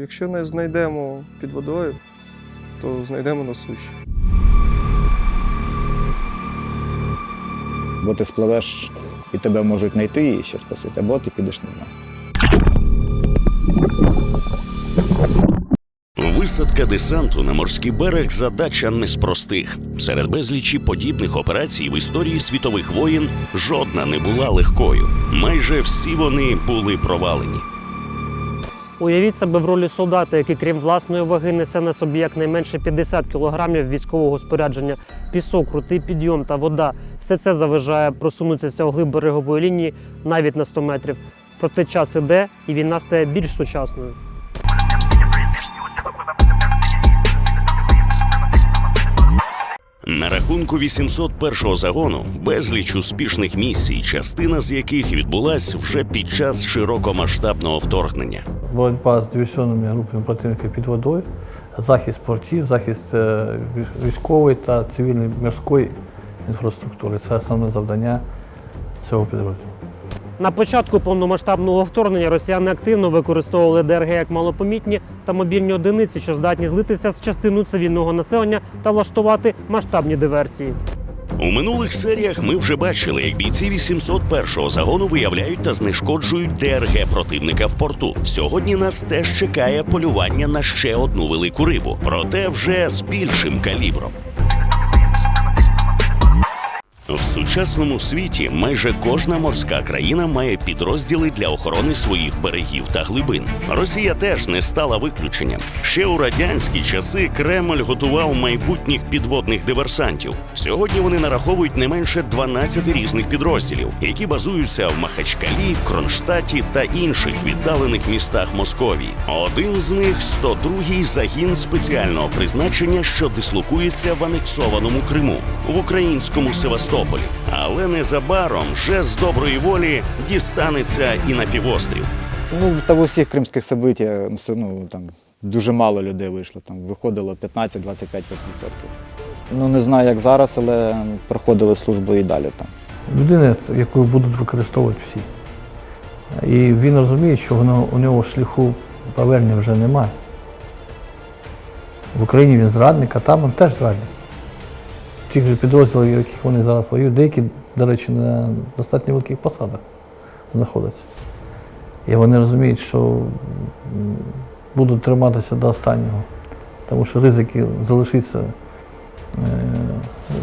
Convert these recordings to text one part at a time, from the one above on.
Якщо не знайдемо під водою, то знайдемо на суші. Бо ти спливеш і тебе можуть знайти і ще спасити, або ти підеш не знаю. Висадка десанту на морський берег задача не з простих. Серед безлічі подібних операцій в історії світових воєн жодна не була легкою. Майже всі вони були провалені. Уявіть себе в ролі солдата, який, крім власної ваги, несе на собі якнайменше 50 кілограмів військового спорядження, пісок, крутий підйом та вода. Все це заважає просунутися у глиб берегової лінії навіть на 100 метрів. Проте час іде, і війна стає більш сучасною. На рахунку 801-го загону безліч успішних місій, частина з яких відбулась вже під час широкомасштабного вторгнення. Боротьба з диверсіонними групами противника під водою, захист портів, захист е, військової та цивільної морської інфраструктури. Це основне завдання цього підрозділу. На початку повномасштабного вторгнення росіяни активно використовували ДРГ як малопомітні та мобільні одиниці, що здатні злитися з частиною цивільного населення та влаштувати масштабні диверсії. У минулих серіях ми вже бачили, як бійці 801-го загону виявляють та знешкоджують ДРГ противника в порту. Сьогодні нас теж чекає полювання на ще одну велику рибу, проте вже з більшим калібром. В сучасному світі майже кожна морська країна має підрозділи для охорони своїх берегів та глибин. Росія теж не стала виключенням. Ще у радянські часи Кремль готував майбутніх підводних диверсантів. Сьогодні вони нараховують не менше 12 різних підрозділів, які базуються в Махачкалі, Кронштадті та інших віддалених містах Московії. Один з них 102-й загін спеціального призначення, що дислокується в анексованому Криму в українському Севастополі. Але незабаром вже з доброї волі дістанеться і на півострів. Ну, та в усіх кримських событиях ну, ну, там, дуже мало людей вийшло, там виходило 15-25%. Ну, не знаю, як зараз, але проходили службу і далі там. Людина, яку будуть використовувати всі. І він розуміє, що воно, у нього шляху повернення вже немає. В Україні він зрадник, а там він теж зрадник. Тих же підрозділах, в яких вони зараз воюють, деякі, до речі, на достатньо великих посадах знаходяться. І вони розуміють, що будуть триматися до останнього. Тому що ризики залишитися, е,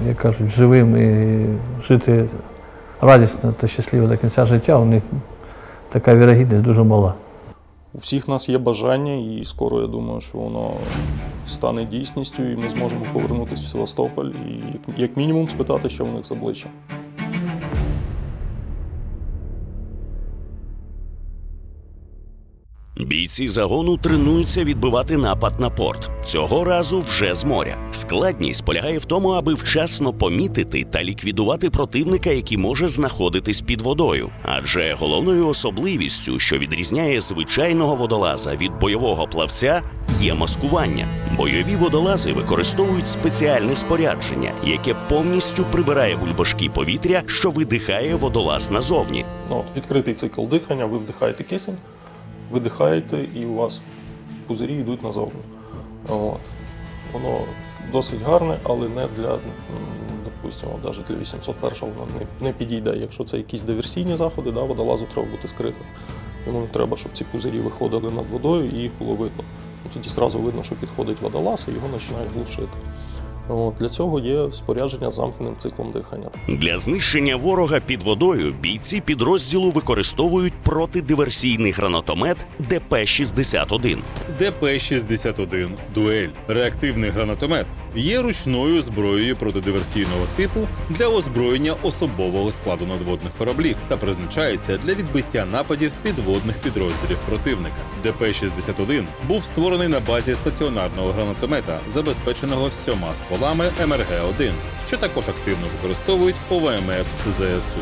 як кажуть, живим і жити радісно та щасливо до кінця життя, у них така вірогідність дуже мала. У всіх нас є бажання, і скоро я думаю, що воно стане дійсністю, і ми зможемо повернутися в Севастополь і як- мінімум спитати, що в них з обличчям. Бійці загону тренуються відбивати напад на порт. Цього разу вже з моря. Складність полягає в тому, аби вчасно помітити та ліквідувати противника, який може знаходитись під водою. Адже головною особливістю, що відрізняє звичайного водолаза від бойового плавця, є маскування. Бойові водолази використовують спеціальне спорядження, яке повністю прибирає бульбашки повітря, що видихає водолаз назовні. Ну, от, відкритий цикл дихання, ви вдихаєте кисень, видихаєте, і у вас пузирі йдуть назовні. От. Воно досить гарне, але не для, допустимо, навіть для 801-го воно не, не підійде. Якщо це якісь диверсійні заходи, да, водолазу треба бути скритим. Йому не треба, щоб ці пузирі виходили над водою і їх було видно. Тоді одразу видно, що підходить водолаз і його починають глушити. От, для цього є спорядження з замкненим циклом дихання. Для знищення ворога під водою бійці підрозділу використовують протидиверсійний гранатомет ДП-61. ДП-61 Дуель реактивний гранатомет є ручною зброєю протидиверсійного типу для озброєння особового складу надводних кораблів та призначається для відбиття нападів підводних підрозділів противника. ДП-61 був створений на базі стаціонарного гранатомета, забезпеченого всіма стволами МРГ-1, що також активно використовують ОВМС ЗСУ.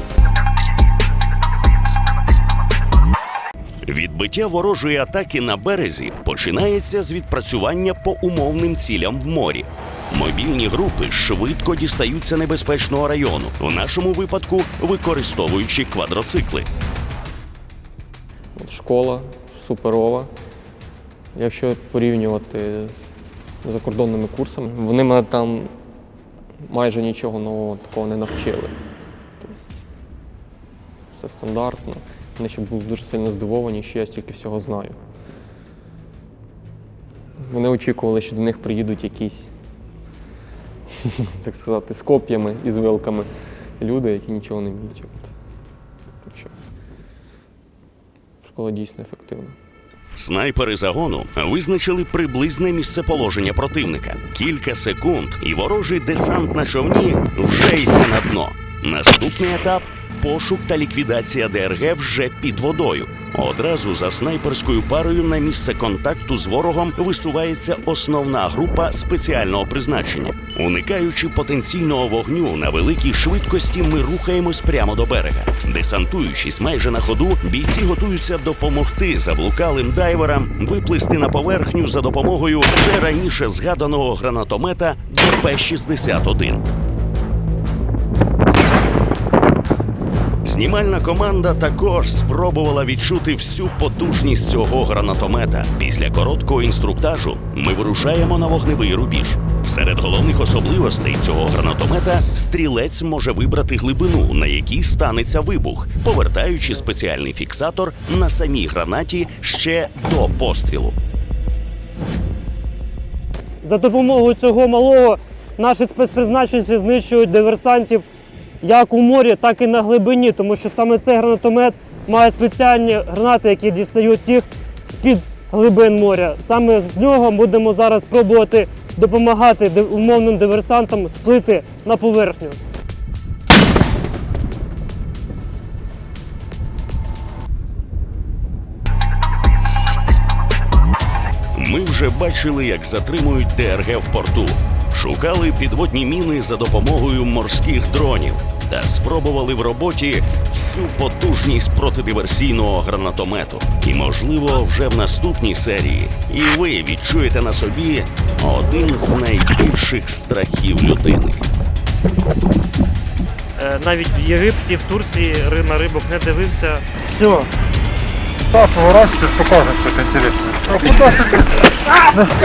Відбиття ворожої атаки на березі починається з відпрацювання по умовним цілям в морі. Мобільні групи швидко дістаються небезпечного району, в нашому випадку використовуючи квадроцикли. Школа суперова. якщо порівнювати з закордонними курсами, вони мене там майже нічого нового такого не навчили. Тобто, все стандартно. Вони ще були дуже сильно здивовані, що я стільки всього знаю. Вони очікували, що до них приїдуть якісь, так сказати, з коп'ями і з вилками люди, які нічого не вміють. Школа дійсно ефективна. Снайпери загону визначили приблизне місцеположення противника. Кілька секунд, і ворожий десант на човні вже йде на дно. Наступний етап пошук та ліквідація ДРГ вже під водою. Одразу за снайперською парою на місце контакту з ворогом висувається основна група спеціального призначення. Уникаючи потенційного вогню на великій швидкості, ми рухаємось прямо до берега. Десантуючись майже на ходу, бійці готуються допомогти заблукалим дайверам виплисти на поверхню за допомогою вже раніше згаданого гранатомета ДП-61. Знімальна команда також спробувала відчути всю потужність цього гранатомета. Після короткого інструктажу ми вирушаємо на вогневий рубіж. Серед головних особливостей цього гранатомета стрілець може вибрати глибину, на якій станеться вибух, повертаючи спеціальний фіксатор на самій гранаті ще до пострілу. За допомогою цього малого наші спецпризначенці знищують диверсантів як у морі, так і на глибині, тому що саме цей гранатомет має спеціальні гранати, які дістають їх з-під глибин моря. Саме з нього будемо зараз пробувати допомагати умовним диверсантам сплити на поверхню. Ми вже бачили, як затримують ДРГ в порту, шукали підводні міни за допомогою морських дронів та спробували в роботі всю потужність протидиверсійного гранатомету. І, можливо, вже в наступній серії і ви відчуєте на собі один з найбільших страхів людини. Е, Навіть в Єгипті, в Турції на рибок не дивився. Все, Да, поворачивайтесь, покажем что-то интересное. А куда ты?